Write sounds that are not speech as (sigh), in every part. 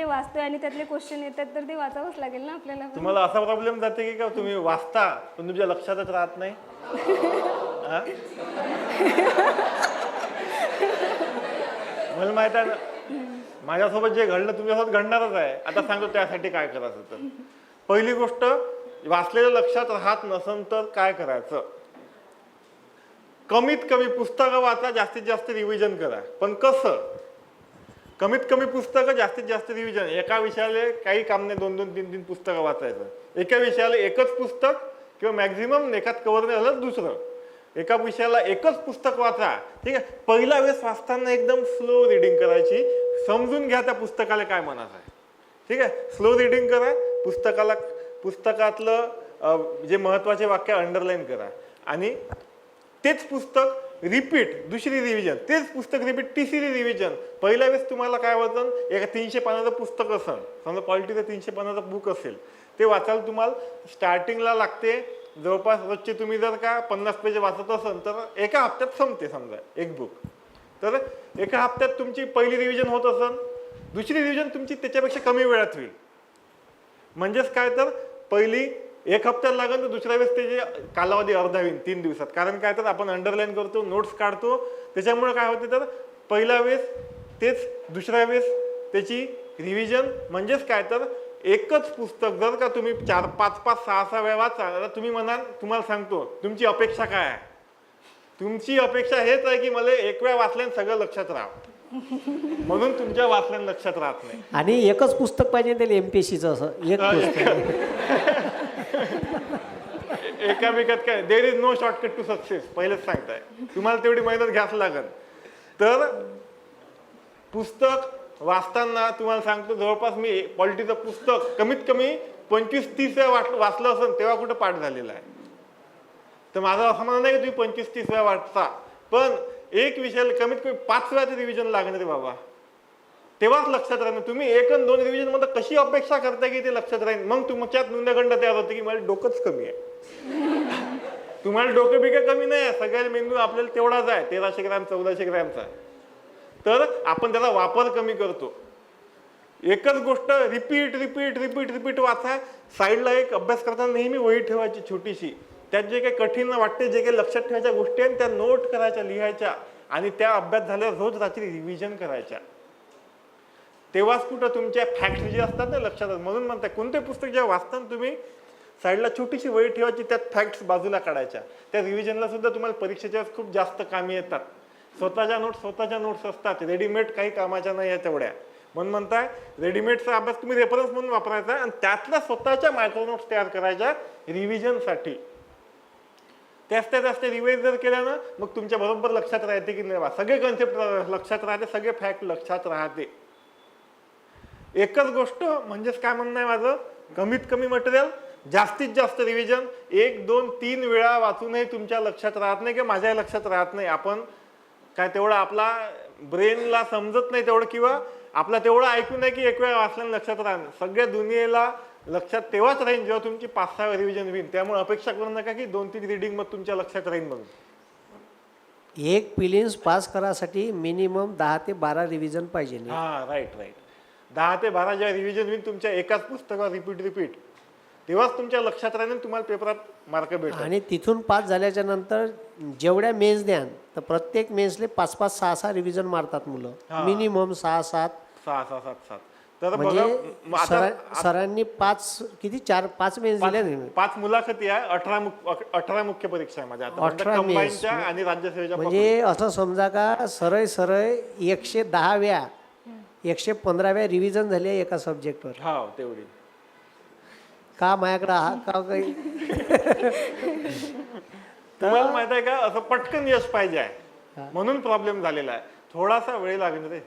ते वाचतोय आणि त्यातले क्वेश्चन येतात तर ते वाचावंच लागेल ना आपल्याला पण. तुम्हाला असा प्रॉब्लेम जाते की का तुम्ही वाचता पण तुमच्या लक्षातच राहत नाही? हा? मला माहीत आहे ना माझ्यासोबत जे घडलं तुमच्यासोबत घडणारच आहे. आता सांगतो त्यासाठी काय करायचं तर. पहिली गोष्ट वाचलेलं लक्षात राहत नसन तर काय करायचं? कमीत कमी पुस्तकं वाचा जास्तीत जास्त रिव्हिजन करा. पण कसं? कमीत कमी पुस्तकं जास्तीत जास्त रिव्हिजन एका विषयाला काही काम नाही दोन दोन तीन तीन पुस्तकं वाचायचं. एका विषयाला एकच पुस्तक किंवा मॅक्झिमम एकाच कवर नाही झालं दुसरं. एका विषयाला एकच पुस्तक वाचा. ठीक आहे? पहिला वेळेस वाचताना एकदम स्लो रिडिंग करायची. समजून घ्या त्या पुस्तकाला काय म्हणायचं आहे. ठीक आहे? स्लो रिडिंग करा. पुस्तकाला पुस्तकातलं जे महत्त्वाचे वाक्य अंडरलाईन करा. आणि तेच पुस्तक रिपीट दुसरी रिव्हिजन तेच पुस्तक रिपीट तिसरी रिव्हिजन पहिल्या वेळेस तुम्हाला काय वाचन एका तीनशे पानाचं पुस्तक असेल. समजा क्वालिटीचं तीनशे पानाचं बुक असेल. ते वाचायला तुम्हाला स्टार्टिंगला लागते. जवळपास रोजचे तुम्ही जर का पन्नास पेज वाचत असाल तर एका हप्त्यात संपते समजा एक बुक तर एका हप्त्यात तुमची पहिली रिव्हिजन होत असेल दुसरी रिव्हिजन तुमची त्याच्यापेक्षा कमी वेळात होईल. म्हणजेच काय तर पहिली एक हप्त्यात लागेल तर दुसऱ्या वेळेस त्याचे कालावधी अर्धा होईल तीन दिवसात. कारण काय तर आपण अंडरलाईन करतो नोट्स काढतो. त्याच्यामुळे काय होते तर पहिल्या वेळेस तेच दुसऱ्या वेळेस त्याची रिव्हिजन म्हणजेच काय तर एकच पुस्तक जर का तुम्ही चार पाच पाच सहा सहा वेळा वाचा तर तुम्ही म्हणाल तुम्हाला सांगतो तुमची अपेक्षा काय आहे? तुमची अपेक्षा हेच आहे की मला एक वेळा वाचल्यानं सगळं लक्षात राहावं. म्हणून तुमच्या वाचल्यानं लक्षात राहत नाही. आणि एकच पुस्तक पाहिजे त्याला एम पी एस सीचं असं एक पुस्तक. एकामेकात काय? There is no shortcut to success पहिलेच सांगताय. तुम्हाला तेवढी मेहनत घ्यास लागल. तर पुस्तक वाचताना तुम्हाला सांगतो जवळपास मी पॉलिटीचं पुस्तक कमीत कमी पंचवीस तीस वेळा वाट वाचलं असेल तेव्हा कुठं पाठ झालेला आहे. तर माझं असं म्हणणं नाही की तुम्ही पंचवीस तीस वेळा वाचता पण एक विषयाला कमीत कमी पाच वेळा ते रिव्हिजन लागणार रे बाबा. तेव्हाच लक्षात राहणार तुम्ही एक आणि दोन रिव्हिजनमध्ये कशी अपेक्षा करता की ते लक्षात राहील मग तुमच्यात न्यूनगंड तयार होते की मला डोकंच कमी आहे. (laughs) तुम्हाला डोकं बिकं कमी नाही आहे. सगळ्या मेंदू आपल्याला तेवढाच आहे. तेराशे ग्रॅम चौदाशे ग्रॅमचा तर आपण त्याचा वापर कमी करतो. एकच गोष्ट रिपीट रिपीट रिपीट रिपीट वाचा. साईडला एक अभ्यास करताना नेहमी वही ठेवायची छोटीशी. त्यात जे काही कठीण वाटते जे काही लक्षात ठेवायच्या गोष्टी आहेत त्या नोट करायच्या लिहायच्या. आणि त्या अभ्यास झाल्यावर रोज रात्री रिव्हिजन करायच्या. तेव्हाच कुठं तुमच्या फॅक्ट जे असतात ना लक्षात म्हणून म्हणताय कोणते पुस्तक जेव्हा वाचताना तुम्ही साईडला छोटीशी वही ठेवायची त्यात फॅक्ट्स बाजूला काढायच्या. त्या रिव्हिजनला सुद्धा तुम्हाला परीक्षेच्या खूप जास्त कामी येतात. स्वतःच्या नोट्स स्वतःच्या नोट्स असतात. रेडीमेड काही कामाच्या नाही आहे तेवढ्या. म्हणून म्हणताय रेडीमेडचा अभ्यास तुम्ही रेफरन्स म्हणून वापरायचा आणि त्यातल्या स्वतःच्या मायक्रो नोट्स तयार करायच्या रिव्हिजनसाठी त्याच त्या रिवाईज जर केल्या ना मग तुमच्या बरोबर लक्षात राहते की नाही बा? सगळे कन्सेप्ट लक्षात राहते सगळे फॅक्ट लक्षात राहते. एकच गोष्ट म्हणजेच काय म्हणणं आहे माझं? कमीत कमी मटेरियल जास्तीत जास्त रिव्हिजन एक दोन तीन वेळा वाचूनही तुमच्या लक्षात राहत नाही किंवा माझ्या लक्षात राहत नाही. आपण काय तेवढं आपला ब्रेनला समजत नाही तेवढं किंवा आपला तेवढं ऐकून आहे की एक वेळा वाचल्यानं लक्षात राहणं सगळ्या दुनियेला लक्षात तेव्हाच राहील जेव्हा तुमची पाच सहा रिव्हिजन होईल. त्यामुळे अपेक्षा करू नका की दोन तीन रिडिंग मग तुमच्या लक्षात राहील म्हणून. एक पिलिन्स पास करासाठी मिनिमम दहा ते बारा रिव्हिजन पाहिजे. हा राईट राईट दहा ते बारा जेव्हा रिव्हिजन होईल तुमच्या एकाच पुस्तकावर रिपीट रिपीट तेव्हाच तुमच्या लक्षात राहील तुम्हाला पेपरात मार्क भेटतात. आणि तिथून पास झाल्याच्यानंतर जेवढ्या मेन्स द्यान तर प्रत्येक मेन्सले पाच पाच सहा सहा रिव्हिजन मारतात मुलं. हा. मिनिमम सहा सात सहा सहा सात सात तर बघा म्हणजे म- आता सरा- सरांनी पाच किती? चार पाच मेन्स दिल्या नाही पाच मुलाखती आहे अठरा मुख- अठरा मुख्य परीक्षा आहे माझ्या आता अठरा कंबाईनच्या मेन्स. आणि राज्यसेवेच्या म्हणजे असं समजा का सरळ सरळ एकशे दहाव्या एकशे पंधराव्या रिव्हिजन झाली आहे एका सब्जेक्टवर हा तेवढी. का माझ्याकडे हा का काही? (laughs) तुम्हाला माहीत आहे का असं पटकन यश पाहिजे आहे. म्हणून प्रॉब्लेम झालेला आहे. थोडासा वेळ लागेल रे.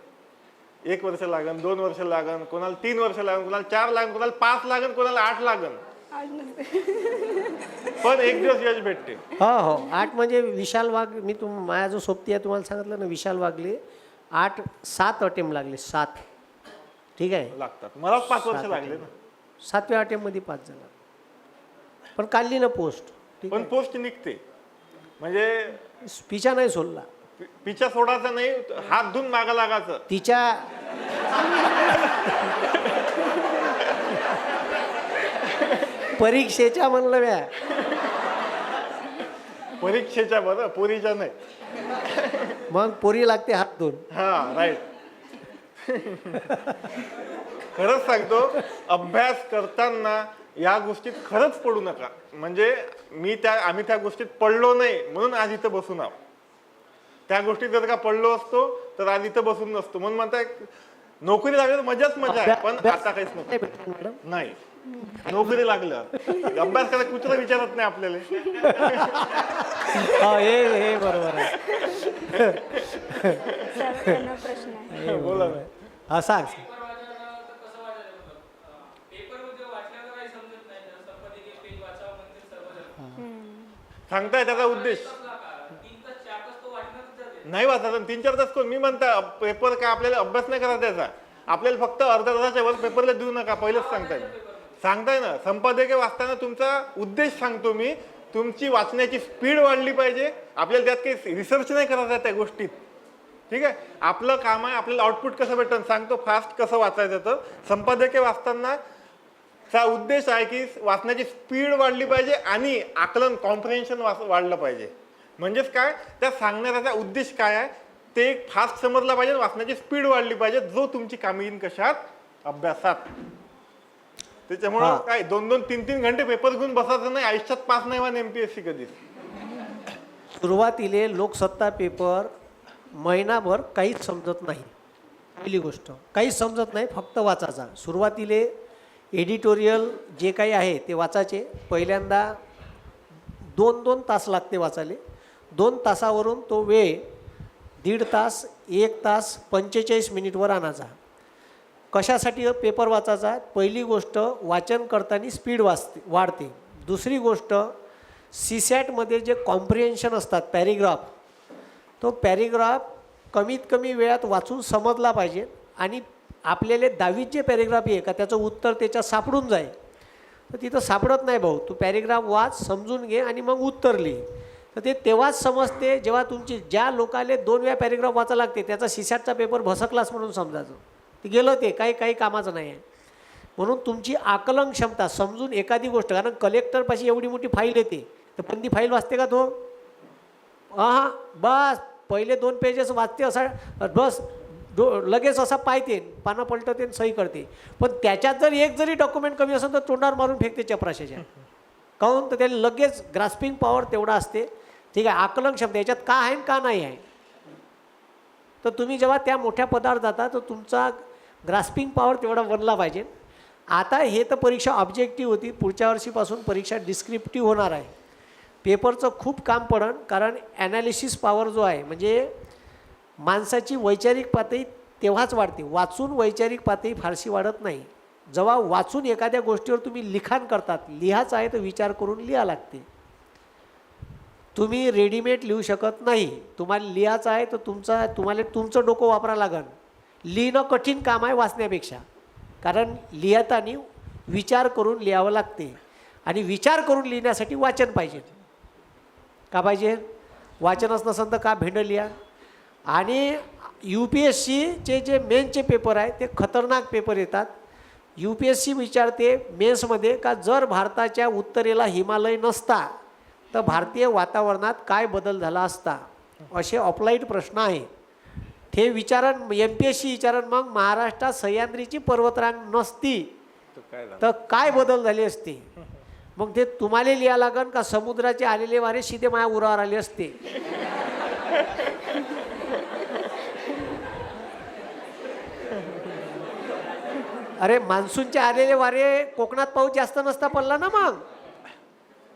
एक वर्ष लागन दोन वर्ष लागन कोणाला तीन वर्ष लागन कोणाला चार लागन कोणाला पाच लागन कोणाला आठ लागन. पण एक दिवस यश भेटते. हो हो. आठ म्हणजे विशाल वाघ मी तुम माझा जो सोबती आहे तुम्हाला सांगितलं ना विशाल वाघले. आठ सात अटेम लागले सात. ठीक आहे? लागतात. मला पाच वर्ष लागले ना. सातव्या अटेममध्ये पाच जण. पण काढली ना पोस्ट. पण पोस्ट निघते. म्हणजे पिचा नाही सोडला. पिचा सोडायचा नाही हात धुवून मागा लागायचं. तिच्या (laughs) परीक्षेच्या म्हणलं व्या परीक्षेच्या बरं पोरीच्या नाही. मग पोरी लागते हात दोन हा राईट खरंच सांगतो अभ्यास करताना या गोष्टीत खरंच पडू नका. म्हणजे मी त्या आम्ही त्या गोष्टीत पडलो नाही म्हणून आज इथं बसून आहोत. त्या गोष्टीत जर का पडलो असतो तर आज इथं बसून नसतो. म्हणून म्हणताय नोकरी लागली तर मजाच मजा आहे पण आता काहीच नको. नाही. नोकरी लागलं. अभ्यास करायला कुठला विचारत नाही आपल्याला. हा हे हे बरोबर आहे. प्रश्न हे बोला. हा सांग सांगताय त्याचा उद्देश. नाही वाचायचा. तीन चार तास कोण? मी म्हणता पेपर काय आपल्याला अभ्यास नाही करा त्याचा. आपल्याला फक्त अर्धा तासाच्या वर पेपरला देऊ नका. पहिलेच सांगताय. सांगताय ना संपादकीय वाचताना तुमचा उद्देश सांगतो मी तुमची वाचण्याची स्पीड वाढली पाहिजे. आपल्याला त्यात काही रिसर्च नाही करायचा त्या गोष्टीत. ठीक आहे? आपलं काम आहे आपल्याला आउटपुट कसं भेटतं सांगतो फास्ट कसं वाचायचं तर. संपादकीय वाचताना चा उद्देश आहे की वाचण्याची स्पीड वाढली पाहिजे आणि आकलन कॉम्प्रिहेन्शन वाढलं पाहिजे. म्हणजेच काय? त्या सांगण्याचा उद्देश काय आहे? ते फास्ट समजला पाहिजे वाचण्याची स्पीड वाढली पाहिजे जो तुमची कामगिरी कशात? अभ्यासात. त्याच्यामुळं. काय दोन दोन तीन तीन घंटे पेपर घेऊन बसायचं नाही आयुष्यात पास नाही व्हा एमपीएससी कधीच. सुरुवातीले लोकसत्ता पेपर महिनाभर काहीच समजत नाही. पहिली गोष्ट काहीच समजत नाही फक्त वाचायचा. सुरुवातीले एडिटोरियल जे काही आहे ते वाचायचे. पहिल्यांदा दोन दोन तास लागते वाचायले. दोन तासावरून तो वेळ दीड तास एक तास पंचेचाळीस मिनिटवर आणायचा. कशासाठी हो पेपर वाचायचा? पहिली गोष्ट वाचन करताना स्पीड वाचते वाढते. दुसरी गोष्ट सी सॅटमध्ये जे कॉम्प्रिहेन्शन असतात पॅरेग्राफ तो पॅरेग्राफ कमीत कमी वेळात वाचून समजला पाहिजे आणि आपल्याला दहावीत जे पॅरेग्राफ आहे का त्याचं उत्तर त्याच्यात सापडून जाईल. तर तिथं सापडत नाही भाऊ. तू पॅरेग्राफ वाच समजून घे आणि मग उत्तर लिही. तर ते तेव्हाच समजते जेव्हा तुमची ज्या लोकाले दोन वेळा पॅरेग्राफ वाचा लागते त्याचा सीसॅटचा पेपर भसकलाच म्हणून समजायचं. ते गेलं ते काही काही कामाचं नाही आहे. म्हणून तुमची आकलन क्षमता समजून एखादी गोष्ट कारण कलेक्टरपाशी एवढी मोठी फाईल येते तर पण ती फाईल वाचते का तो? हां बस पहिले दोन पेजेस वाचते असा बस दो लगेच असा पायते पानं पलटते आणि सही करते. पण त्याच्यात जर एक जरी डॉक्युमेंट कमी असेल तर तोंडावर मारून फेकते चपराशाच्या. काहून? तर त्याला लगेच ग्रास्पिंग पॉवर तेवढा असते. ठीक आहे आकलन क्षमता याच्यात का आहे आणि का नाही आहे? तर तुम्ही जेव्हा त्या मोठ्या पदार्थ जाता तर तुमचा ग्रास्पिंग पॉवर तेवढा बनला पाहिजे. आता हे तर परीक्षा ऑब्जेक्टिव्ह होती. पुढच्या वर्षीपासून परीक्षा डिस्क्रिप्टिव्ह होणार आहे. पेपरचं खूप काम पडन कारण ॲनालिसिस पॉवर जो आहे म्हणजे माणसाची वैचारिक पातळी तेव्हाच वाढते. वाचून वैचारिक पातळी फारशी वाढत नाही. जेव्हा वाचून एखाद्या गोष्टीवर तुम्ही लिखाण करतात लिहाच आहे तर विचार करून लिहा लागते. तुम्ही रेडीमेड लिहू शकत नाही. तुम्हाला लिहायचं आहे तर तुमचा तुम्हाला तुमचं डोकं वापरा लागेल लिहिणं कठीण काम आहे वाचण्यापेक्षा. कारण लिहिताना विचार करून लिहावं लागते. आणि विचार करून लिहिण्यासाठी वाचन पाहिजे. का पाहिजे? वाचनच नसेल तर का भेंड लिहा? आणि यू पी एस सीचे जे मेन्सचे पेपर आहे ते खतरनाक पेपर येतात. यू पी एस सी विचारते मेन्समध्ये का जर भारताच्या उत्तरेला हिमालय नसता तर भारतीय वातावरणात काय बदल झाला असता? असे ऑफलाईट प्रश्न आहे. ते विचारण एम पी एस सी विचारण मग महाराष्ट्रात सह्याद्रीची पर्वतरांग नसती. तर काय बदल झाले असते? मग ते तुम्हाला लिहा लागन का समुद्राचे आलेले वारे सीधे माया उरावर आले असते? अरे मान्सूनचे आलेले वारे कोकणात पाऊस जास्त नसता पडला ना मग?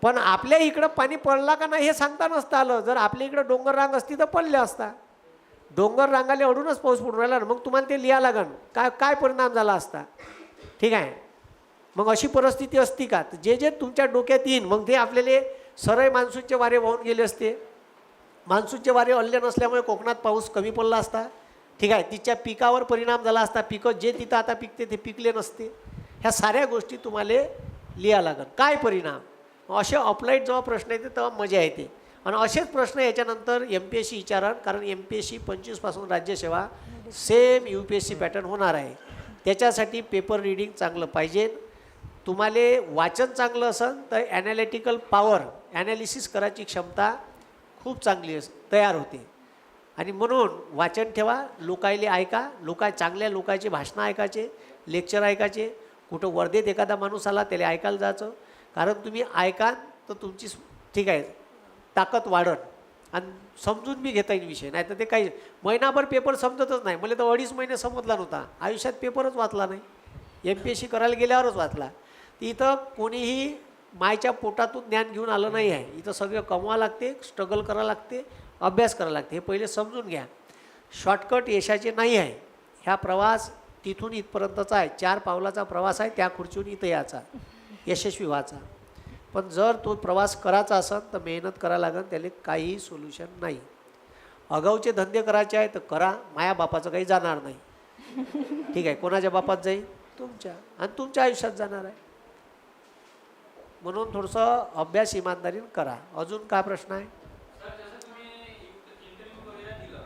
पण आपल्या इकडं पाणी पडला का नाही हे सांगता नसतं आलं. जर आपल्या इकडं डोंगर रांग असती तर पडले असता. डोंगर रांगाले अडूनच पाऊस पडून राहिला ना मग तुम्हाला ते लिहा लागन. काय काय परिणाम झाला असता? ठीक आहे? मग अशी परिस्थिती असती का? तर जे जे तुमच्या डोक्यात येईन मग ते आपल्याला सरळ मान्सूनचे वारे वाहून गेले असते. मान्सूनचे वारे अल्ले नसल्यामुळे कोकणात पाऊस कमी पडला असता. ठीक आहे? तिच्या पिकावर परिणाम झाला असता. पिकं जे तिथं आता पिकते ते पिकले नसते. ह्या साऱ्या गोष्टी तुम्हाला लिहा लागन. काय परिणाम? असे अप्लाईड जेव्हा प्रश्न येते तेव्हा मजा येते. आणि असेच प्रश्न याच्यानंतर एम पी एस सी विचारण कारण एम पी एस सी पंचवीसपासून राज्यसेवा same U P S C pattern होणार आहे. त्याच्यासाठी पेपर रिडिंग चांगलं पाहिजे. तुम्हाला वाचन चांगलं असेल तर ॲनालिटिकल पॉवर ॲनालिसिस करायची क्षमता खूप चांगली अस तयार होते. आणि म्हणून वाचन ठेवा लोकायले ऐका लोका चांगल्या लोकांचे भाषणं ऐकायचे लेक्चर ऐकायचे. कुठं वर्धेत एखादा माणूस आला त्याला ऐकायला जायचं. कारण तुम्ही ऐकाल तर तुमची ठीक आहे. ताकद वाढत आणि समजून मी घेता येईल विषय. नाही तर ते काही महिनाभर पेपर समजतच नाही. मला तर अडीच महिने समजला नव्हता. आयुष्यात पेपरच वाचला नाही. एम पी एस सी करायला गेल्यावरच वाचला. इथं कोणीही मायच्या पोटातून ज्ञान घेऊन आलं नाही आहे. इथं सगळं कमवा लागते स्ट्रगल करावं लागते अभ्यास करावा लागते. हे पहिले समजून घ्या. शॉर्टकट यशाचे नाही आहे. ह्या प्रवास तिथून इथपर्यंतचा आहे. चार पावलाचा प्रवास आहे. त्या खुर्चीहून इथं याचा यशस्वी व्हायचा. पण जर तो प्रवास करायचा असेल तर मेहनत करायला लागेल त्याला काहीही सोल्युशन नाही. अगाऊचे धंदे करायचे आहे तर करा माया बापाचं काही जाणार नाही. ठीक आहे कोणाच्या बापात जाईल तुमच्या. आणि तुमच्या आयुष्यात जाणार आहे. म्हणून थोडंसं अभ्यास इमानदारीने करा. अजून काय प्रश्न आहे सर जसं तुम्ही इंटरव्ह्यू वगैरे दिलं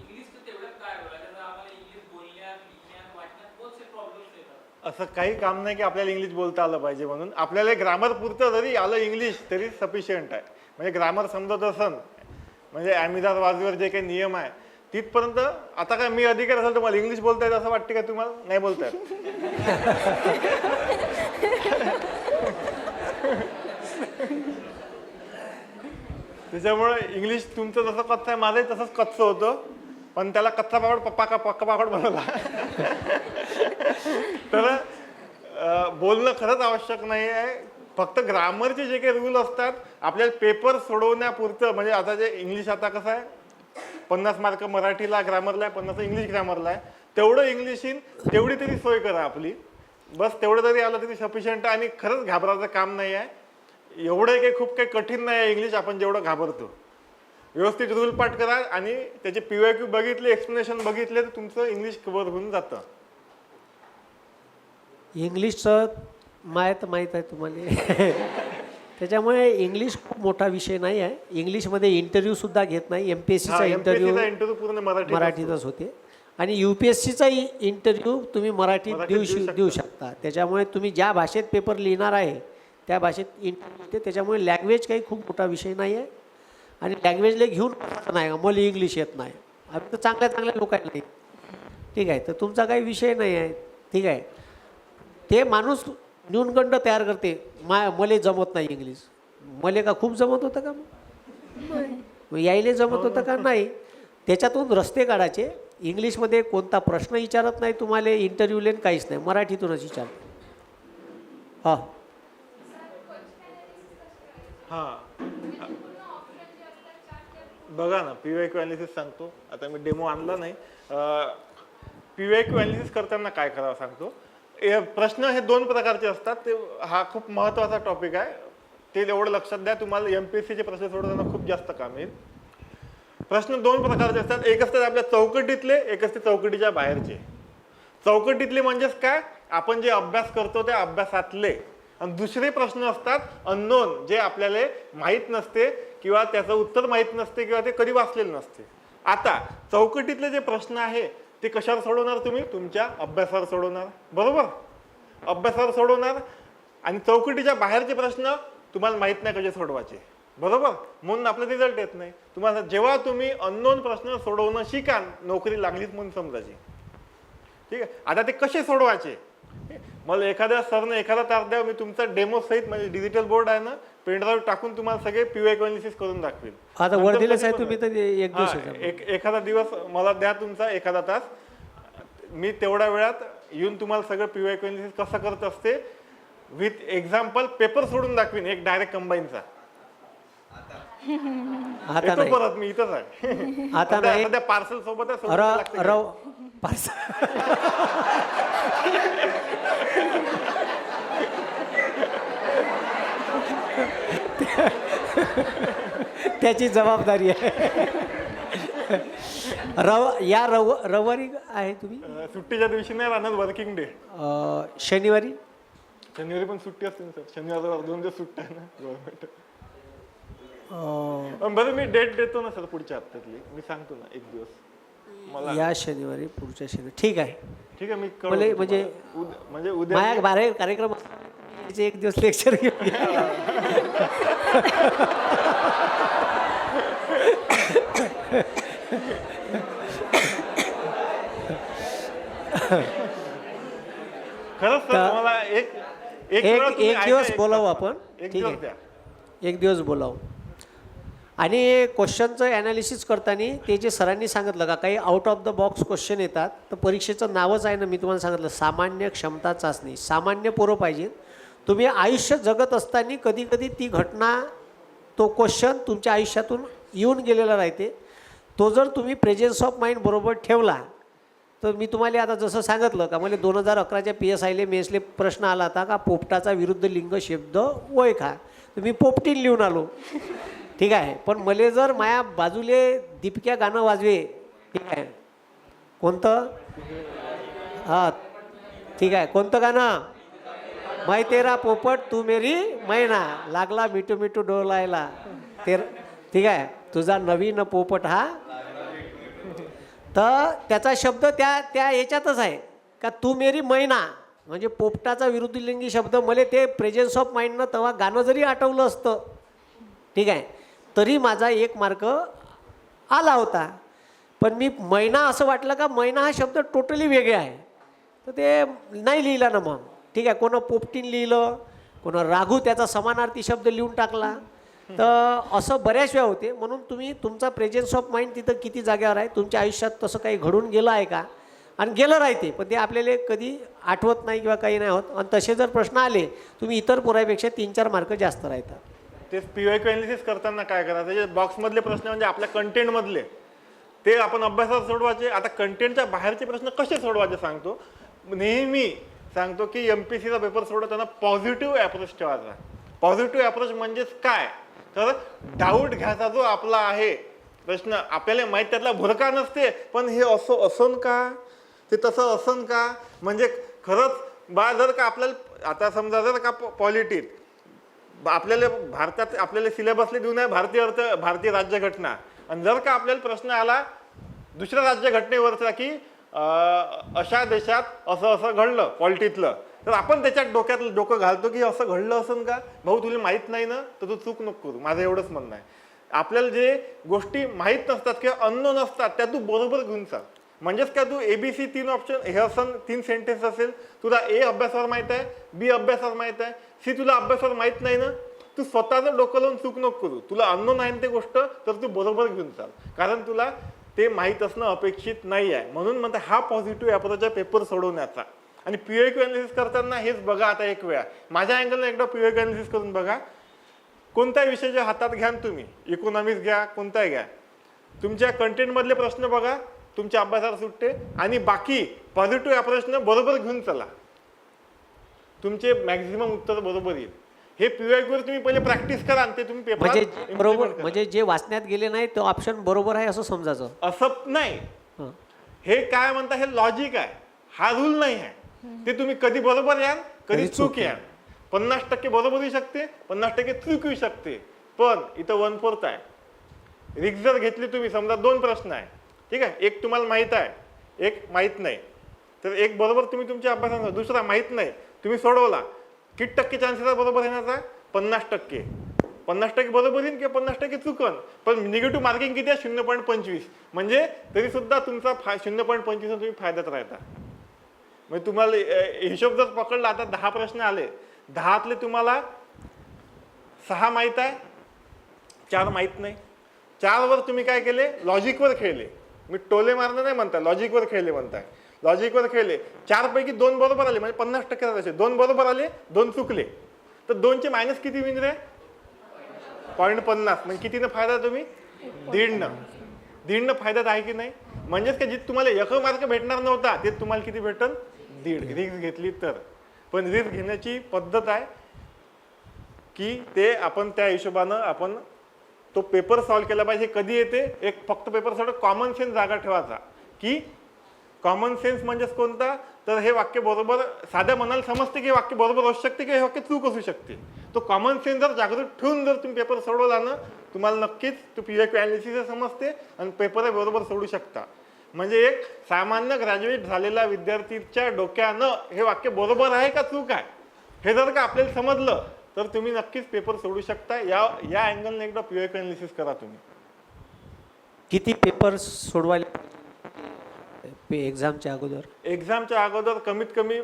इंग्लिश तर तेवढंच काय बोला त्याचं आम्हाला इंग्लिश बोलण्यात लिहिण्यात वाचण्यात बहुत से प्रॉब्लेम्स येतात असं काही काम नाही की आपल्याला इंग्लिश बोलता आलं पाहिजे म्हणून. आपल्याला ग्रामर पुरतं जरी आलं इंग्लिश तरी सफिशियंट आहे. म्हणजे ग्रामर समजत असन म्हणजे ॲमिदार वाजवर जे काही नियम आहे तिथपर्यंत आता काय मी अधिकारी असेल तुम्हाला इंग्लिश बोलता येत असं वाटते का तुम्हाला? नाही बोलता येत. (laughs) त्याच्यामुळे इंग्लिश तुमचं जसं कच्चं आहे माझंही तसंच कच्चं होतं. पण त्याला कच्चा पापड पप्पा का पक्का पापड बनवला? (laughs) तर बोलणं खरंच आवश्यक नाही आहे फक्त ग्रामरचे जे काही रूल असतात आपल्याला पेपर सोडवण्यापुरतं म्हणजे आता जे इंग्लिश आता कसं आहे पन्नास मार्क मराठीला ग्रामरला आहे पन्नास इंग्लिश ग्रामरला आहे. तेवढं इंग्लिश येईन तेवढी तरी सोय करा आपली. बस तेवढं जरी आलं तरी सफिशियंट आहे आणि खरंच घाबरायचं काम नाही आहे एवढं काही खूप काही कठीण नाही आहे इंग्लिश आपण जेवढं घाबरतो. व्यवस्थित रूल पाठ करा आणि त्याचे पी वाय क्यू बघितले एक्सप्लेनेशन बघितले तर तुमचं इंग्लिश कवर होऊन जातं. इंग्लिशचं माहीत माहीत आहे तुम्हाला. (laughs) त्याच्यामुळे इंग्लिश खूप मोठा विषय नाही आहे. इंग्लिशमध्ये इंटरव्ह्यूसुद्धा घेत नाही. एम पी एस सीचा इंटरव्ह्यू पूर्ण मराठी मराठीतच होते. आणि यू पी एस सीचा इंटरव्ह्यू तुम्ही मराठीत देऊ देऊ शकता. त्याच्यामुळे तुम्ही ज्या भाषेत पेपर लिहिणार आहे त्या भाषेत इंटरव्ह्यू होते. त्याच्यामुळे लँग्वेज काही खूप मोठा विषय नाही आहे. आणि लँग्वेजला घेऊन नाही मला इंग्लिश येत नाही. आम्ही तर चांगल्या चांगल्या लोकांना ठीक आहे तर तुमचा काही विषय नाही आहे. ठीक आहे. ते माणूस न्यूनगंड तयार करते. मा मले जमत नाही इंग्लिश. मले का खूप जमत होतं का मग? यायले जमत होतं का नाही? त्याच्यातून रस्ते काढायचे. इंग्लिशमध्ये कोणता प्रश्न विचारत नाही तुम्हाला इंटरव्ह्यू लेन काहीच नाही. मराठीतूनच विचार हां. हां. बघा ना पी वाय क्यू अनालिसिस सांगतो. आता मी डेमो आणला नाही. पी वाय क्यू अनालिसिस करताना काय करावं सांगतो? प्रश्न हे दोन प्रकारचे असतात. ते हा खूप महत्त्वाचा टॉपिक आहे. ते एवढं लक्षात द्या. तुम्हाला एम पी एस सीचे प्रश्न सोडवताना खूप जास्त काम येईल. प्रश्न दोन प्रकारचे असतात. एक असतात आपल्या चौकटीतले एक असते चौकटीच्या बाहेरचे. चौकटीतले म्हणजेच काय? आपण जे अभ्यास करतो त्या अभ्यासातले. आणि दुसरे प्रश्न असतात अननोन जे आपल्याला माहीत नसते किंवा त्याचं उत्तर माहीत नसते किंवा ते कधी वाचलेलं नसते. आता चौकटीतले जे प्रश्न आहे ते कशावर सोडवणार तुम्ही? तुमच्या अभ्यासावर सोडवणार. बरोबर? अभ्यासावर सोडवणार आणि चौकटीच्या बाहेरचे प्रश्न तुम्हाला माहीत नाही कसे सोडवायचे. बरोबर? म्हणून आपला रिझल्ट येत नाही. तुम्हाला जेव्हा तुम्ही अननोन प्रश्न सोडवणं शिकाल नोकरी लागलीच म्हणून समजायची. ठीक आहे? आता ते कसे सोडवायचे? मला एखाद्या सरनं एखादा तास द्या मी तुमचा डेमो सहित म्हणजे डिजिटल बोर्ड आहे ना पेनड्राईव्ह टाकून तुम्हाला सगळे पीवाय अनालिसिस करून दाखवेल. आता नंतर कधी आहे पण- तुम्ही तर एक दिवस हा. एक एखादा दिवस मला द्या तुमचा एखादा तास. मी तेवढ्या वेळात येऊन तुम्हाला सगळं पीवाय अनालिसिस कसं करत असते विथ एक्झाम्पल पेपर सोडून दाखवीन एक डायरेक्ट कंबाईनचा (laughs) आता येतो नाही. परत मी इथंच आहे. आता सध्या- नाही. सध्या पार्सल सोबत आहे, सोबत र लागते रव पार्स- (laughs) त्याची जबाबदारी आहे. रव या रव रविवारी आहे तुम्ही? अं, सुट्टीच्या दिवशी नाही राहणार वर्किंग डे. अं, शनिवारी? शनिवारी पण सुट्टी असते ना सर. शनिवार दोन दिवस सुट्टी आहे ना गव्हर्नमेंट अं, बरं मी डेट देतो ना सर पुढच्या हप्त्यातली. मी सांगतो ना एक दिवस. मला या शनिवारी पुढच्या शनिवारी. ठीक आहे. ठीक आहे मी मला कळवतो म्हणजे- तुम्हाला. उद्या- म्हणजे उद्या माझ्या बारा कार्यक्रम असतात. तिचे एक दिवस लेक्चर घेऊन घ्या. (laughs) खरंच तर- तुम्हाला एक एक एक वेळा तुम्ही एक ऐका, दिवस एक- बोलावू आपण. एक ठीक दिवस आहे. एक दिवस बोलावू. आणि क्वेश्चनचं ॲनालिसिस करताना ते जे सरांनी सांगितलं का काही out of the box question येतात तर परीक्षेचं नावच आहे ना मी तुम्हाला सांगितलं सामान्य क्षमता चाचणी. सामान्य पोरं पाहिजे. तुम्ही आयुष्य जगत असताना कधी कधी ती घटना तो क्वेश्चन तुमच्या आयुष्यातून येऊन गेलेला राहते. तो जर तुम्ही प्रेझेन्स ऑफ माइंड बरोबर ठेवला तर मी तुम्हाला आता जसं सांगितलं का मला दोन हजार अकराच्या पी एस आयले मेसले प्रश्न आला होता का पोपटाचा विरुद्ध लिंग शब्द वय खा. तर मी पोपटीन लिहून आलो. ठीक आहे? पण मले जर माया बाजूले दीपिका गाणं वाजवे. ठीक आहे? कोणतं? हां. ठीक आहे. कोणतं गाणं? मै तेरा पोपट तू मेरी मैना. लागला मिठू मिठू डोलायला. तेर ठीक आहे? तुझा नवीन पोपट हा? तर त्याचा शब्द त्या त्या याच्यातच आहे. का तू मेरी मैना म्हणजे पोपटाचा विरुद्धलिंगी शब्द मला ते प्रेझेन्स ऑफ माइंडनं तेव्हा गाणं जरी आठवलं असतं ठीक आहे तरी माझा एक मार्क आला होता. पण मी मैना असं वाटलं का मैना हा शब्द टोटली वेगळे आहे. तर ते नाही लिहिलं ना मग. ठीक आहे कोणं पोपटीन लिहिलं कोणं राघू त्याचा समानार्थी शब्द लिहून टाकला. तर असं बऱ्याच वेळा होते. म्हणून तुम्ही तुमचा प्रेझेन्स ऑफ माइंड तिथं किती जाग्यावर आहे तुमच्या आयुष्यात तसं काही घडून गेलं आहे का? आणि गेलं राहते पण ते आपल्याला कधी आठवत नाही किंवा काही नाही होत. आणि तसे जर प्रश्न आले तुम्ही इतर पोरापेक्षा तीन चार मार्क जास्त राहतात. ते पीवाय अनालिसिस करताना काय करायचं? जे बॉक्समधले प्रश्न म्हणजे आपल्या कंटेंटमधले ते आपण अभ्यासात सोडवायचे. आता कंटेंटच्या बाहेरचे प्रश्न कसे सोडवायचे सांगतो? नेहमी सांगतो की एम पी सीचा पेपर सोडवताना पॉझिटिव्ह अप्रोच ठेवायचा. पॉझिटिव्ह अप्रोच म्हणजेच काय? तर डाऊट घ्यायचा जो आपला आहे. प्रश्न आपल्याला माहीत त्यातला भुरका नसते पण हे असं असन का? ते तसं असन का? म्हणजे खरंच बा जर का आपल्याला आता समजा जर का पॉलिटिक आपल्याला भारतात आपल्याला सिलेबसले देऊन आहे भारतीय अर्थ भारतीय राज्यघटना. आणि जर का आपल्याला प्रश्न आला दुसऱ्या राज्यघटनेवरचा की अशा देशात असं असं घडलं पॉलिटिकलं तर आपण त्याच्यात डोक्यात डोकं घालतो की असं घडलं असं का? भाऊ तुला माहीत नाही ना? तर तू चूक नको करू. माझं एवढंच म्हणणं आहे. आपल्याला जे गोष्टी माहीत नसतात किंवा अन्न नसतात त्या तू बरोबर घेऊन चाल. म्हणजेच काय तू एबीसी तीन ऑप्शन हे असं तीन सेंटेन्स असेल. तुला ए अभ्यासावर माहीत आहे बी अभ्यासावर माहीत आहे. सी तुला अभ्यासावर माहीत नाही ना? तू स्वतःचं डोकं लावून चूक नको करू. तुला अन्न नाही ते गोष्ट तर तू बरोबर घेऊन चाल. कारण तुला ते माहीत असणं अपेक्षित नाही आहे म्हणून म्हणतात हा पॉझिटिव्ह अप्रोच आहे पेपर सोडवण्याचा. आणि पीओ क्यू अनालिसिस करताना हेच बघा आता एक वेळा. माझ्या अँगलनं एकदा पीओ क्यू अनालिसिस करून बघा. कोणत्याही विषयाच्या हातात घ्या तुम्ही. इकॉनॉमिक्स घ्या कोणताही घ्या. तुमच्या कंटेंटमधले प्रश्न बघा. तुमच्या अभ्यासाला सुटते. आणि बाकी पॉझिटिव्ह अप्रोचनं बरोबर घेऊन चला. तुमचे मॅक्झिमम उत्तर बरोबर येईल. हे पीवायक्यूवर तुम्ही पहिले प्रॅक्टिस करा आणि ते तुम्ही म्हणजे पेपर बरोबर म्हणजे जे वाचण्यात गेले नाही तो ऑप्शन बरोबर आहे असं समजायचं? असं नाही. हे. काय म्हणता हे लॉजिक आहे. हा रूल नाही आहे. ते तुम्ही कधी बरोबर याल कधी चूक याल पन्नास टक्के बरोबर येऊ शकते पन्नास टक्के चूक येऊ शकते. पण इथं वन फोर्थ आहे. रिक्स जर घेतली तुम्ही समजा दोन प्रश्न आहे. ठीक आहे? एक तुम्हाला माहीत आहे एक माहीत नाही. तर एक बरोबर तुम्ही तुमच्या अभ्यासात दुसरा माहीत नाही. तुम्ही सोडवला. किती टक्के चान्सेस आहे बरोबर येण्याचा? पन्नास टक्के. पन्नास टक्के बरोबर येईल किंवा पन्नास टक्के चुकन पण निगेटिव्ह मार्किंग किती आहे? शून्य पॉईंट पंचवीस. म्हणजे तरी सुद्धा तुमचा फा शून्य पॉईंट पंचवीस तुम्ही फायद्यात राहता. म्हणजे तुम्हाला हिशोब जर पकडला आता दहा प्रश्न आले. दहातले तुम्हाला सहा माहीत आहे चार माहीत नाही. चारवर तुम्ही काय केले? लॉजिकवर खेळले. मी टोले मारणं नाही म्हणताय लॉजिकवर खेळले म्हणताय. लॉजिकवर खेळले. चारपैकी दोन बरोबर आले म्हणजे पन्नास टक्के असे. दोन बरोबर आले दोन चुकले. तर दोनचे मायनस किती विन रे पॉईंट पन्नास. म्हणजे कितीनं फायदा तुम्ही? दीडनं. दीडनं फायद्यात आहे की नाही? म्हणजेच का जिथे तुम्हाला एक मार्क भेटणार नव्हता ते तुम्हाला किती भेटल दीड रिक्स घेतली तर. पण रिस्क घेण्याची पद्धत आहे की ते आपण त्या हिशोबानं आपण तो पेपर सॉल्व्ह केला पाहिजे. कधी येते? एक फक्त पेपर कॉमन सेन्स जागा ठेवायचा. की कॉमन सेन्स म्हणजेच कोणता? तर हे वाक्य बरोबर साध्या मनाला समजते की हे वाक्य बरोबर असू शकते की हे वाक्य चूक असू शकते. तो कॉमन सेन्स जर जागृत ठेवून जर तुम्ही पेपर सोडवला ना तुम्हाला नक्कीच तू पी एफ अनालिसिस समजते आणि पेपर बरोबर सोडू शकता. म्हणजे एक सामान्य ग्रॅज्युएट झालेल्या विद्यार्थीच्या डोक्यानं हे वाक्य बरोबर आहे का चूक आहे? हे जर का आपल्याला समजलं तर तुम्ही नक्कीच पेपर सोडू शकता. या या अँगलने एकदा पीओएक अनालिसिस करा तुम्ही. किती पेपर सोडवायला पे एक्झामच्या अगोदर. एक्झामच्या अगोदर कमीत कमी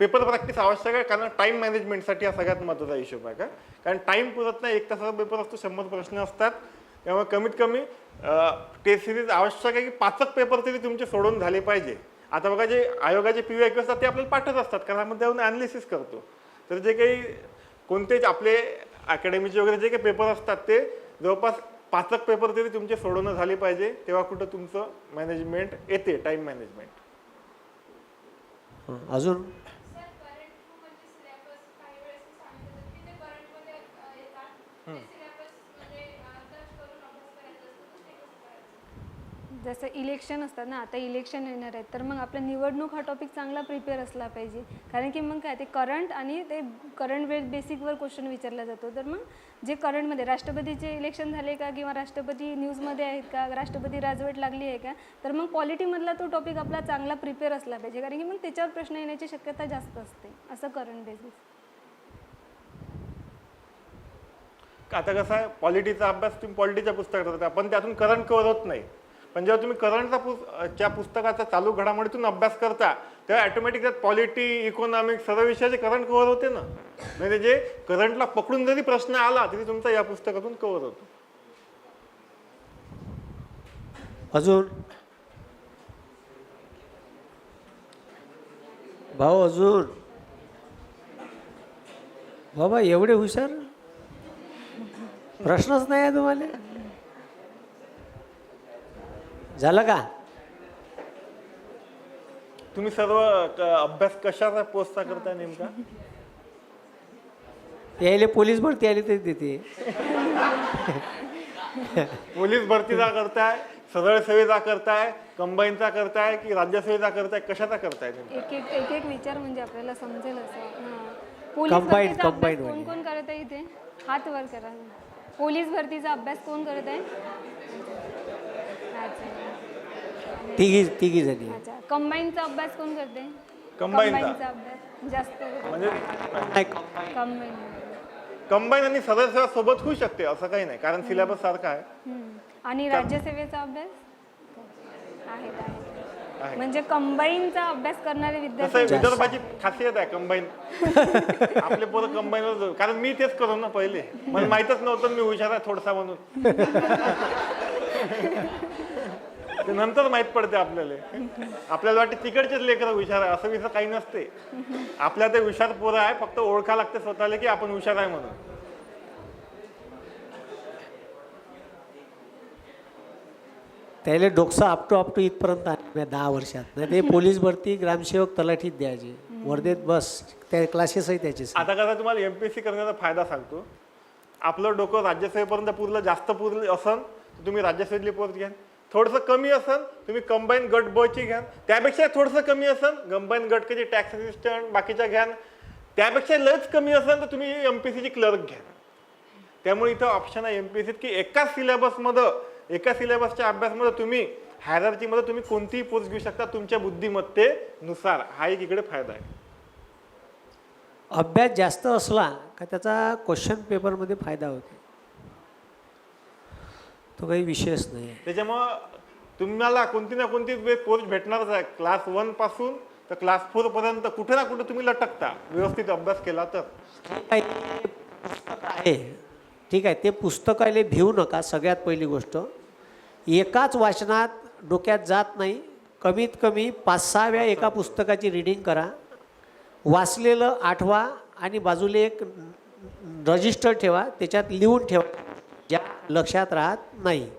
पेपर प्रॅक्टिस आवश्यक आहे कारण टाइम मॅनेजमेंटसाठी हा सगळ्यात महत्त्वाचा हिशोब आहे का? कारण टाइम पुरत नाही एक तासाचा पेपर असतो शंभर प्रश्न असतात. त्यामुळे कमीत कमी टेस्ट सिरीज आवश्यक आहे की पाचक पेपर तरी तुमचे सोडून झाले पाहिजे. आता बघा जे आयोगाचे पी व्ही असतात ते आपल्याला पाठवत असतात कारण आपण त्यावरून अनालिसिस करतो. तर जे काही कोणतेच आपले अकॅडमीचे वगैरे जे काही पेपर असतात ते जवळपास पाचक पेपर तरी तुमचे सोडवणं झाले पाहिजे तेव्हा कुठं तुमचं मॅनेजमेंट येते टाईम मॅनेजमेंट अजून? जसं इलेक्शन असतात ना आता इलेक्शन येणार आहेत तर मग आपला निवडणूक हा टॉपिक चांगला प्रिपेअर असला पाहिजे. कारण की मग काय ते करंट आणि ते करंट वेळ बेसिकवर क्वेश्चन विचारला जातो. तर मग जे करंटमध्ये राष्ट्रपतीचे इलेक्शन झाले का किंवा राष्ट्रपती न्यूजमध्ये आहेत का राष्ट्रपती राजवट लागली आहे का तर मग पॉलिटीमधला तो टॉपिक आपला चांगला प्रिपेअर असला पाहिजे. कारण की मग त्याच्यावर प्रश्न येण्याची शक्यता जास्त असते. असं करंट बेसिस आता कसं आहे पॉलिटीचा अभ्यास तुम्ही पॉलिटीच्या पुस्तकात होता पण त्यातून करंट कव्हर होत नाही. पण जेव्हा तुम्ही करंटचा पुस च्या पुस्तकाचा चालू घडामोडीतून अभ्यास करता तेव्हा ॲटोमॅटिक त्यात पॉलिटी इकॉनॉमिक सर्व विषयाचे करंट कव्हर होते ना? म्हणजे जे करंटला पकडून जरी प्रश्न आला तरी तुमचा या पुस्तकातून कव्हर होतो. अजून? भाऊ अजून? बाबा एवढे हुशार? प्रश्नच नाही आहे तुम्हाला? झालं का? तुम्ही सर्व क- अभ्यास कशाचा पोस्टचा करताय नेमका? यायले पोलीस भरती आली तरी देते. पोलीस भरतीचा करताय सरळ सेवेचा करताय कंबाईनचा करताय की राज्यसेवेचा करताय कशाचा करताय नेमका? एक एक एक एक विचार म्हणजे आपल्याला समजेल असं. हां. पोलीस Combined- भरतीचा अभ्यास combined कोण वाली. कोण करत आहे इथे? हात वर करा. पोलीस भरतीचा अभ्यास कोण करत आहे? अच्छा. तिघी तिघी अच्छा. कंबाईनचा अभ्यास कोण करते? Combine चा? Combine चा अभ्यास. जास्त म्हणजे कंबाईन कंबाईन आणि सरळ सेवा सोबत होऊ शकते असं काही नाही. कारण सिलेबस सारखा आहे. आणि राज्यसेवेचा अभ्यास? आहेत आहेत आहे. म्हणजे कंबाईनचा अभ्यास करणारे तसं विद्यार्थी विदर्भाची खासियत आहे कंबाईन (laughs) आपले पोरं कंबाईनवर कारण मी तेच करू ना पहिले. मला माहितच नव्हतं मी हुशार आहे थोडसा म्हणून. (laughs) ते नंतर माहीत पडते आपल्याला. आपल्याला वाटते तिकडचेच लेकर हुशार आहे असं विसं काही नसते. आपल्या ते हुशार पोरं आहे फक्त ओळखा लागते स्वतःला की आपण हुशार आहे म्हणून. त्याला डोकसा आपटू आपटू इथपर्यंत आले मी दहा वर्षात. नाही ते पोलीस भरती ग्रामसेवक तलाठीत द्यायचे. वर्धेत बस त्या क्लासेसही त्याचे आता कसा तुम्हाला एमपीएससी करण्याचा फायदा सांगतो. आपलं डोकं राज्यसेवेपर्यंत पुरलं जास्त पुरलं असन तर तुम्ही राज्यसेवेतली पोस्ट घ्या. थोडंसं कमी असेल तुम्ही कंबाईन गट ब ची घ्या त्यापेक्षा थोडंसं कमी असेल कंबाईन गट कधी टॅक्स असिस्टंट बाकीच्या घ्या त्यापेक्षा लयच कमी असेल तर तुम्ही एम पी सीची क्लर्क घ्या त्यामुळे इथं ऑप्शन आहे एम पी सीत की एकाच सिलेबसमधं एका सिलेबसच्या अभ्यासमध्ये तुम्ही हायरार्कीमध्ये तुम्ही कोणतीही पोस्ट घेऊ शकता तुमच्या बुद्धिमत्तेनुसार. हा एक इकडे फायदा आहे. अभ्यास जास्त असला का त्याचा क्वेश्चन पेपरमध्ये फायदा होतो? तो काही विषयच नाही. आहे त्याच्यामुळं तुम्हाला कोणती ना कोणती कोर्स भेटणारच आहे. क्लास वनपासून तर क्लास फोर पर्यंत कुठे ना कुठे तुम्ही लटकता. व्यवस्थित अभ्यास केला तर. पुस्तक आहे. ठीक आहे ते पुस्तकाले भिवू नका सगळ्यात पहिली गोष्ट. एकाच वाचनात डोक्यात जात नाही. कमीत कमी पाच सहा वेळा एका पुस्तकाची रिडिंग करा. वाचलेलं आठवा आणि बाजूला एक रजिस्टर ठेवा त्याच्यात लिहून ठेवा. लक्षात राहत नाही.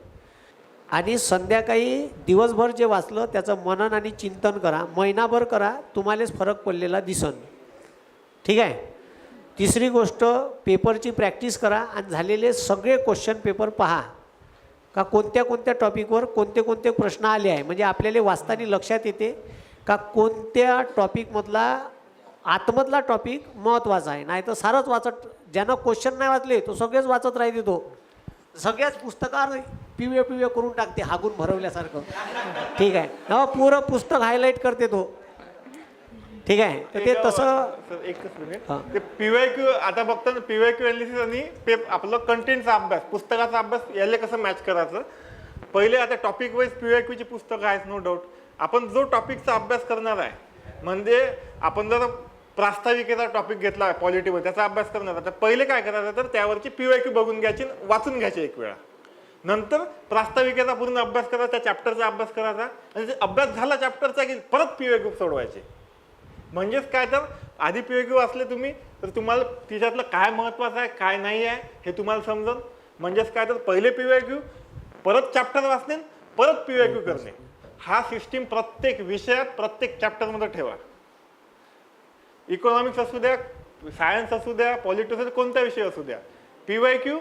आणि संध्याकाळी दिवसभर जे वाचलं त्याचं मनन आणि चिंतन करा. महिनाभर करा तुम्हालाच फरक पडलेला दिसन. ठीक आहे? तिसरी गोष्ट पेपरची प्रॅक्टिस करा आणि झालेले सगळे क्वेश्चन पेपर पहा. का कोणत्या कोणत्या टॉपिकवर कोणते कोणते प्रश्न आले आहे? म्हणजे आपल्याला वाचताना लक्षात येते का कोणत्या टॉपिकमधला आतमधला टॉपिक महत्त्वाचा आहे? नाही तर सारंच वाचत ज्यानं क्वेश्चन नाही वाचले तो सगळेच वाचत राहते तो. सगळ्याच पुस्तकावर पिवळे पिवळे करून टाकते हागून भरवल्यासारखं. ठीक आहे. हो पुरं पुस्तक हायलाईट करते तो. ठीक आहे. तर ते तसं एकच मिनिट. हां. ते क्यू आता बघता ना क्यू अनालिसिस आणि पे आपलं कंटेंटचा अभ्यास पुस्तकाचा अभ्यास याला कसं मॅच करायचं? पहिले आता टॉपिक वाईज क्यूची पुस्तकं आहेत नो डाऊट आपण जो टॉपिकचा अभ्यास करणार आहे म्हणजे आपण जर प्रास्ताविकेचा टॉपिक घेतला पॉलिटीमध्ये त्याचा अभ्यास करणार आहे तर पहिले काय करायचं तर त्यावरची पी वाय क्यू बघून घ्यायची आणि वाचून घ्यायची एक वेळा. नंतर प्रास्ताविकेचा पूर्ण अभ्यास करायचा त्या चॅप्टरचा अभ्यास करायचा. आणि जे अभ्यास झाला चॅप्टरचा की परत पी वाय क्यू सोडवायचे. म्हणजेच काय तर आधी पी वी क्यू वाचले तुम्ही तर तुम्हाला तिच्यातलं काय महत्त्वाचं आहे काय नाही आहे हे तुम्हाला समजल म्हणजेच काय तर पहिले पी वाय क्यू परत चॅप्टर वाचणे परत पी वाय क्यू करणे. हा सिस्टीम प्रत्येक विषयात प्रत्येक चॅप्टरमध्ये ठेवा. इकॉनॉमिक्स असू द्या सायन्स असू द्या पॉलिटिक्स असू कोणता विषय असू द्या. PY Q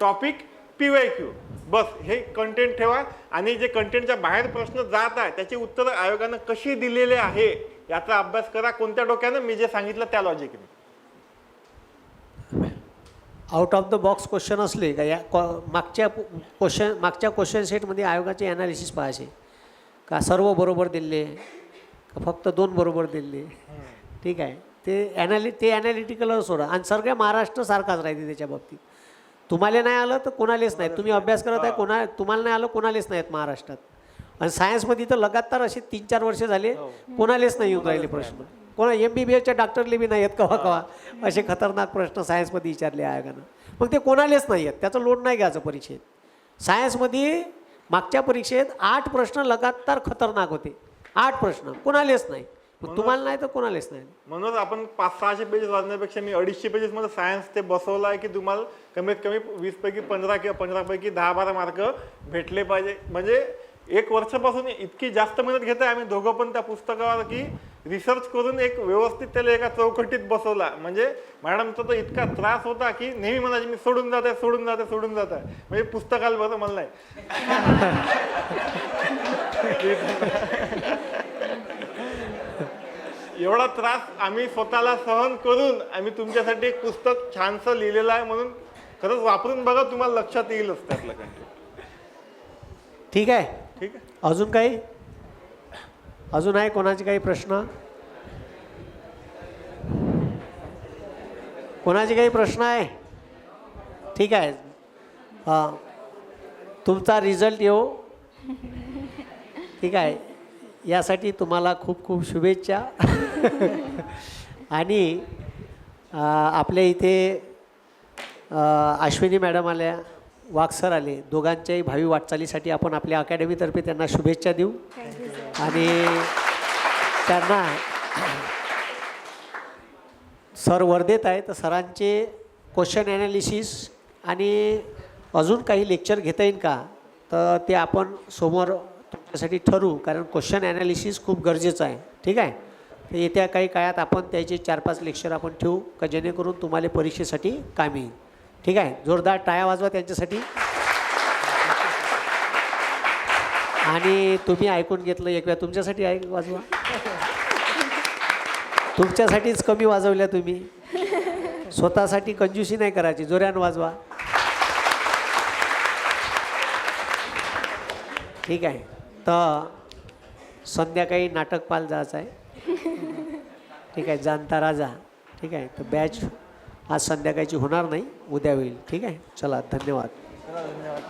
topic PY Q. बस हे कंटेंट ठेवा आणि जे कंटेंटच्या बाहेर प्रश्न जात आहे त्याची उत्तरं आयोगानं कशी दिलेले आहे याचा अभ्यास करा. कोणत्या डोक्यानं? मी जे सांगितलं त्या लॉजिकने out of the box question असले का या मागच्या क्वेश्चन मागच्या क्वेश्चन सेटमध्ये आयोगाचे ॲनालिसिस पाहायचे. का सर्व बरोबर दिले का फक्त दोन बरोबर दिले? ठीक आहे. ते ॲनालि ते ॲनालिटिकल सोडा. आणि सगळ्या महाराष्ट्र सारखाच राहते त्याच्या बाबतीत. तुम्हाला नाही आलं तर कोणालाच नाही. तुम्ही अभ्यास करत आहे कोणा तुम्हाला नाही आलं कोणालाच नाहीत महाराष्ट्रात. आणि सायन्समध्ये तर लगातार असे तीन चार वर्ष झाले कोणालाच नाही येऊन राहिले प्रश्न. कोणा एम बी बी एसच्या डॉक्टरले बी नाही आहेत कवा कवा. असे खतरनाक प्रश्न सायन्समध्ये विचारले आयोगानं. मग ते कोणालाच नाही आहेत त्याचं लोड नाही घ्यायचं परीक्षेत. सायन्समध्ये मागच्या परीक्षेत आठ प्रश्न लगातार खतरनाक होते. आठ प्रश्न. कोणालाच नाही. मग तुम्हाला नाही तर कोणालाच नाही. म्हणून आपण पाच सहाशे पेजेस वाचण्यापेक्षा मी अडीचशे पेजेस मध्ये सायन्स ते बसवलं आहे की तुम्हाला कमीत कमी वीस पैकी पंधरा किंवा पंधरा पैकी दहा बारा मार्क भेटले पाहिजे. म्हणजे एक वर्षापासून इतकी जास्त मेहनत घेत आहे आम्ही दोघं पण त्या पुस्तकावर की रिसर्च करून एक व्यवस्थित त्याला एका चौकटीत बसवला. म्हणजे मॅडमचा तो इतका त्रास होता की नेहमी म्हणायचे मी सोडून जात आहे सोडून जात आहे सोडून जात आहे म्हणजे पुस्तकाला बरं मला नाही. (laughs) एवढा त्रास आम्ही स्वतःला सहन करून आम्ही तुमच्यासाठी एक पुस्तक छानसं लिहिलेलं आहे म्हणून खरंच वापरून बघा तुम्हाला लक्षात येईलच त्यातलं कंटेंट ठीक आहे. ठीक आहे. अजून काही? अजून आहे कोणाचे काही प्रश्न? कोणाचे काही प्रश्न आहे? ठीक आहे. हां तुमचा रिझल्ट येऊ. ठीक आहे. यासाठी तुम्हाला खूप खूप शुभेच्छा. आणि आपल्या इथे अश्विनी मॅडम आल्या वागसर आले दोघांच्याही भावी वाटचालीसाठी आपण आपल्या अकॅडमीतर्फे त्यांना शुभेच्छा देऊ. आणि त्यांना सर वर्धेत आहे तर सरांचे क्वेश्चन ॲनालिसिस आणि अजून काही लेक्चर घेता येईल का? तर ते आपण समोर त्यासाठी ठरवू कारण क्वेश्चन ॲनालिसिस खूप गरजेचं आहे. ठीक आहे? तर येत्या काही काळात आपण त्याचे चार पाच लेक्चर आपण ठेवू का जेणेकरून तुम्हाला परीक्षेसाठी कामी येईल. ठीक आहे? जोरदार टाळ्या वाजवा त्यांच्यासाठी. आणि तुम्ही ऐकून घेतलं एक वेळा तुमच्यासाठी ऐक वाजवा. तुमच्यासाठीच कमी वाजवल्या तुम्ही. स्वतःसाठी कंजूसी नाही करायची जोऱ्यानं वाजवा. ठीक आहे? तर संध्याकाळी नाटक पाल जायचं आहे. ठीक आहे जाणता राजा. ठीक आहे तर बॅच आज संध्याकाळची होणार नाही उद्या होईल. ठीक आहे चला धन्यवाद धन्यवाद.